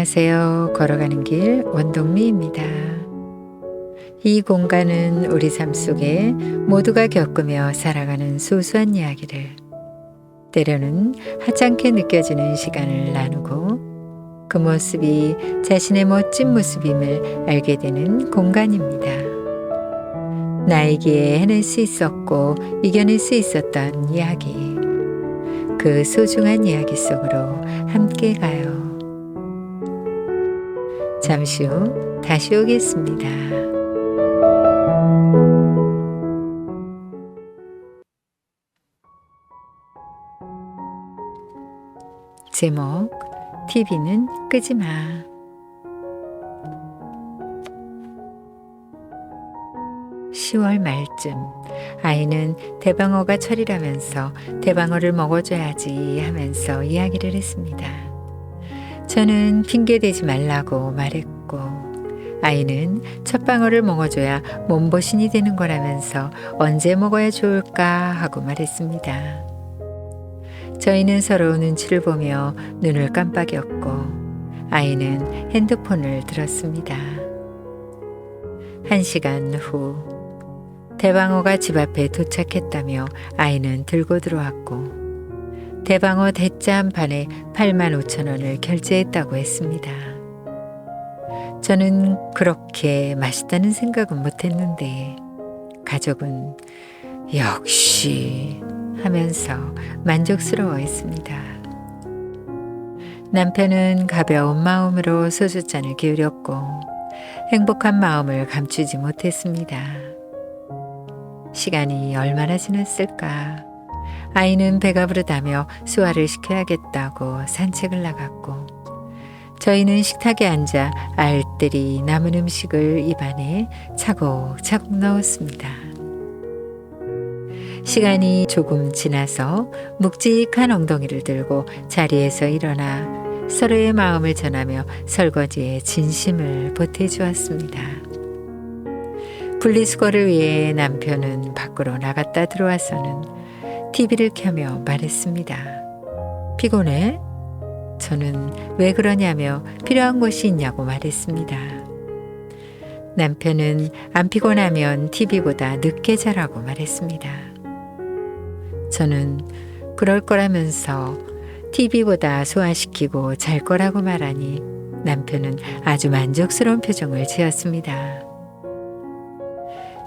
안녕하세요. 걸어가는 길 원동미입니다. 이 공간은 우리 삶 속에 모두가 겪으며 살아가는 소소한 이야기를 때로는 하찮게 느껴지는 시간을 나누고 그 모습이 자신의 멋진 모습임을 알게 되는 공간입니다. 나에게 해낼 수 있었고 이겨낼 수 있었던 이야기. 그 소중한 이야기 속으로 함께 가요. 잠시 후 다시 오겠습니다. 제목 TV는 끄지 마. (10월) 말쯤 아이는 대방어가 철이라면서 대방어를 먹어줘야지 하면서 이야기를 했습니다. 저는 핑계대지 말라고 말했고 아이는 첫 방어를 먹어줘야 몸보신이 되는 거라면서 언제 먹어야 좋을까 하고 말했습니다. 저희는 서로 눈치를 보며 눈을 깜빡였고 아이는 핸드폰을 들었습니다. 한 시간 후 대방어가 집 앞에 도착했다며 아이는 들고 들어왔고 대방어 대짜 한 판에 8만 5천 원을 결제했다고 했습니다. 저는 그렇게 맛있다는 생각은 못했는데 가족은 역시 하면서 만족스러워했습니다. 남편은 가벼운 마음으로 소주잔을 기울였고 행복한 마음을 감추지 못했습니다. 시간이 얼마나 지났을까? 아이는 배가 부르다며 수화를 시켜야겠다고 산책을 나갔고 저희는 식탁에 앉아 알뜰히 남은 음식을 입안에 차곡차곡 넣었습니다. 시간이 조금 지나서 묵직한 엉덩이를 들고 자리에서 일어나 서로의 마음을 전하며 설거지에 진심을 보태주었습니다. 분리수거를 위해 남편은 밖으로 나갔다 들어와서는 TV를 켜며 말했습니다. 피곤해? 저는 왜 그러냐며 필요한 것이 있냐고 말했습니다. 남편은 안 피곤하면 TV보다 늦게 자라고 말했습니다. 저는 그럴 거라면서 TV보다 소화시키고 잘 거라고 말하니 남편은 아주 만족스러운 표정을 지었습니다.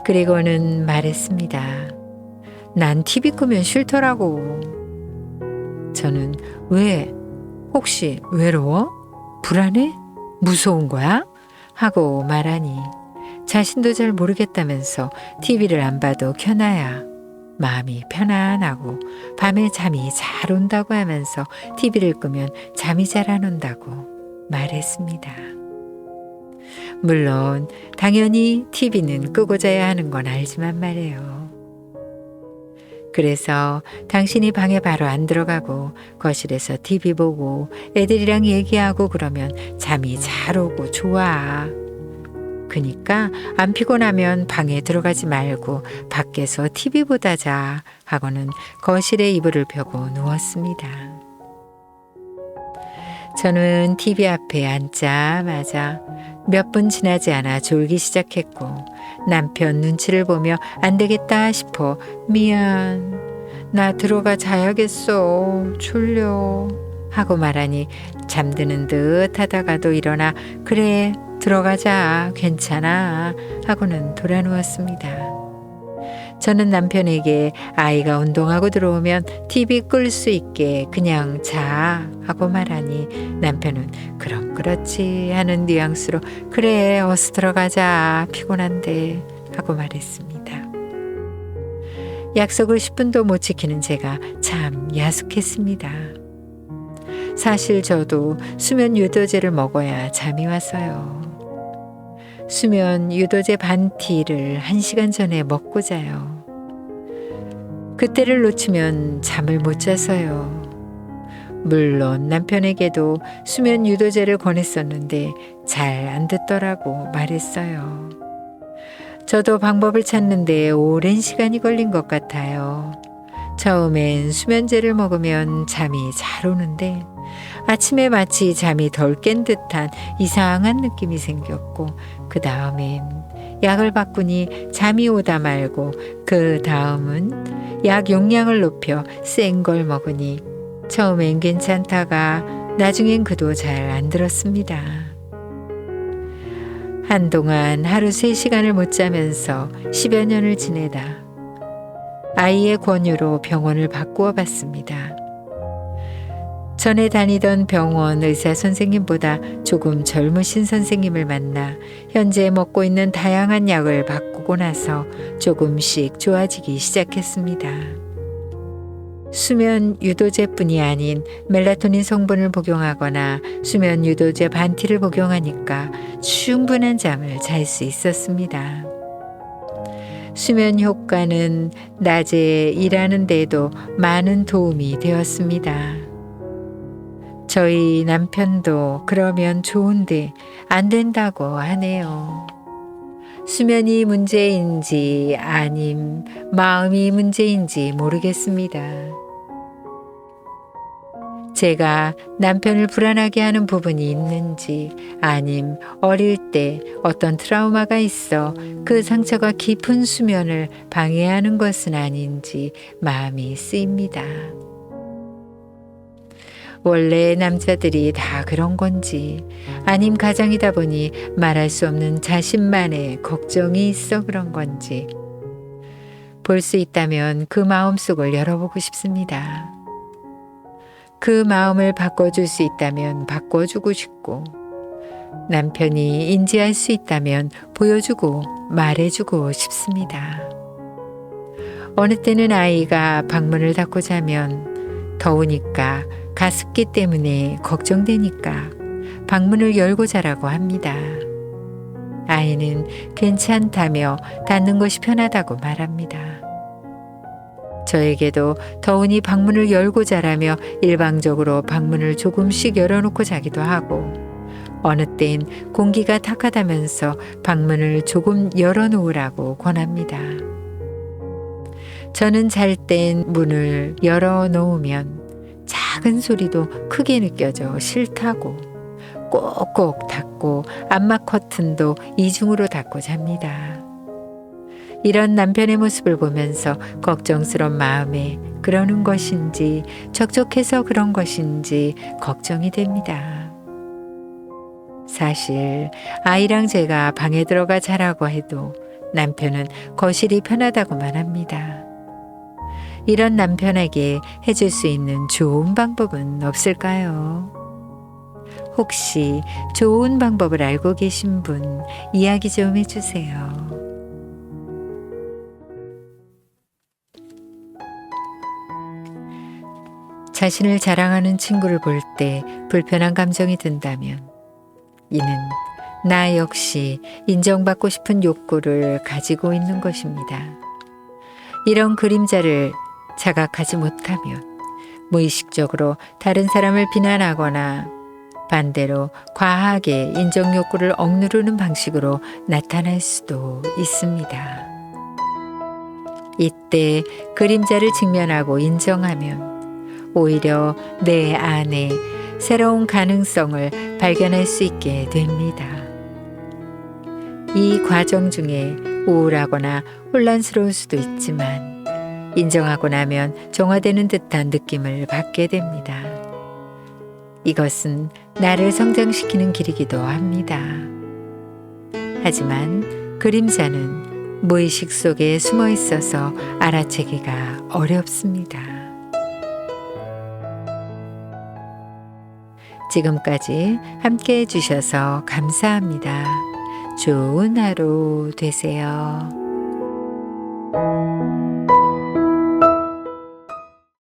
그리고는 말했습니다. 난 TV 끄면 싫더라고. 저는 왜? 혹시 외로워? 불안해? 무서운 거야? 하고 말하니 자신도 잘 모르겠다면서 TV를 안 봐도 켜놔야 마음이 편안하고 밤에 잠이 잘 온다고 하면서 TV를 끄면 잠이 잘 안 온다고 말했습니다. 물론 당연히 TV는 끄고 자야 하는 건 알지만 말이에요. 그래서 당신이 방에 바로 안 들어가고 거실에서 TV 보고 애들이랑 얘기하고 그러면 잠이 잘 오고 좋아. 그니까 안 피곤하면 방에 들어가지 말고 밖에서 TV 보다 자 하고는 거실에 이불을 펴고 누웠습니다. 저는 TV 앞에 앉자마자 몇 분 지나지 않아 졸기 시작했고 남편 눈치를 보며 안 되겠다 싶어 미안 나 들어가 자야겠어 졸려 하고 말하니 잠드는 듯 하다가도 일어나 그래 들어가자 괜찮아 하고는 돌아 누웠습니다. 저는 남편에게 아이가 운동하고 들어오면 TV 끌 수 있게 그냥 자 하고 말하니 남편은 그럼 그렇지 하는 뉘앙스로 그래 어서 들어가자 피곤한데 하고 말했습니다. 약속을 10분도 못 지키는 제가 참 야속했습니다. 사실 저도 수면 유도제를 먹어야 잠이 와서요. 수면 유도제 반티를 1시간 전에 먹고 자요. 그때를 놓치면 잠을 못 자서요. 물론 남편에게도 수면 유도제를 권했었는데 잘 안 듣더라고 말했어요. 저도 방법을 찾는데 오랜 시간이 걸린 것 같아요. 처음엔 수면제를 먹으면 잠이 잘 오는데 아침에 마치 잠이 덜 깬 듯한 이상한 느낌이 생겼고 그 다음엔 약을 바꾸니 잠이 오다 말고 그 다음은 약 용량을 높여 센 걸 먹으니 처음엔 괜찮다가 나중엔 그도 잘 안 들었습니다. 한동안 하루 3시간을 못 자면서 10여 년을 지내다 아이의 권유로 병원을 바꾸어 봤습니다. 전에 다니던 병원 의사 선생님보다 조금 젊으신 선생님을 만나 현재 먹고 있는 다양한 약을 바꾸고 나서 조금씩 좋아지기 시작했습니다. 수면 유도제뿐이 아닌 멜라토닌 성분을 복용하거나 수면 유도제 반티를 복용하니까 충분한 잠을 잘 수 있었습니다. 수면 효과는 낮에 일하는데도 많은 도움이 되었습니다. 저희 남편도 그러면 좋은데 안 된다고 하네요. 수면이 문제인지 아님 마음이 문제인지 모르겠습니다. 제가 남편을 불안하게 하는 부분이 있는지 아님 어릴 때 어떤 트라우마가 있어 그 상처가 깊은 수면을 방해하는 것은 아닌지 마음이 쓰입니다. 원래 남자들이 다 그런 건지 아님 가장이다 보니 말할 수 없는 자신만의 걱정이 있어 그런 건지 볼 수 있다면 그 마음속을 열어보고 싶습니다. 그 마음을 바꿔줄 수 있다면 바꿔주고 싶고 남편이 인지할 수 있다면 보여주고 말해주고 싶습니다. 어느 때는 아이가 방문을 닫고 자면 더우니까 가습기 때문에 걱정되니까 방문을 열고 자라고 합니다. 아이는 괜찮다며 닫는 것이 편하다고 말합니다. 저에게도 더우니 방문을 열고 자라며 일방적으로 방문을 조금씩 열어놓고 자기도 하고 어느 땐 공기가 탁하다면서 방문을 조금 열어놓으라고 권합니다. 저는 잘 땐 문을 열어놓으면 작은 소리도 크게 느껴져 싫다고 꼭꼭 닫고 암막 커튼도 이중으로 닫고 잡니다. 이런 남편의 모습을 보면서 걱정스런 마음에 그러는 것인지 적적해서 그런 것인지 걱정이 됩니다. 사실 아이랑 제가 방에 들어가 자라고 해도 남편은 거실이 편하다고만 합니다. 이런 남편에게 해줄 수 있는 좋은 방법은 없을까요? 혹시 좋은 방법을 알고 계신 분 이야기 좀 해주세요. 자신을 자랑하는 친구를 볼 때 불편한 감정이 든다면 이는 나 역시 인정받고 싶은 욕구를 가지고 있는 것입니다. 이런 그림자를 자각하지 못하면 무의식적으로 다른 사람을 비난하거나 반대로 과하게 인정 욕구를 억누르는 방식으로 나타날 수도 있습니다. 이때 그림자를 직면하고 인정하면 오히려 내 안에 새로운 가능성을 발견할 수 있게 됩니다. 이 과정 중에 우울하거나 혼란스러울 수도 있지만 인정하고 나면 정화되는 듯한 느낌을 받게 됩니다. 이것은 나를 성장시키는 길이기도 합니다. 하지만 그림자는 무의식 속에 숨어 있어서 알아채기가 어렵습니다. 지금까지 함께 해주셔서 감사합니다. 좋은 하루 되세요.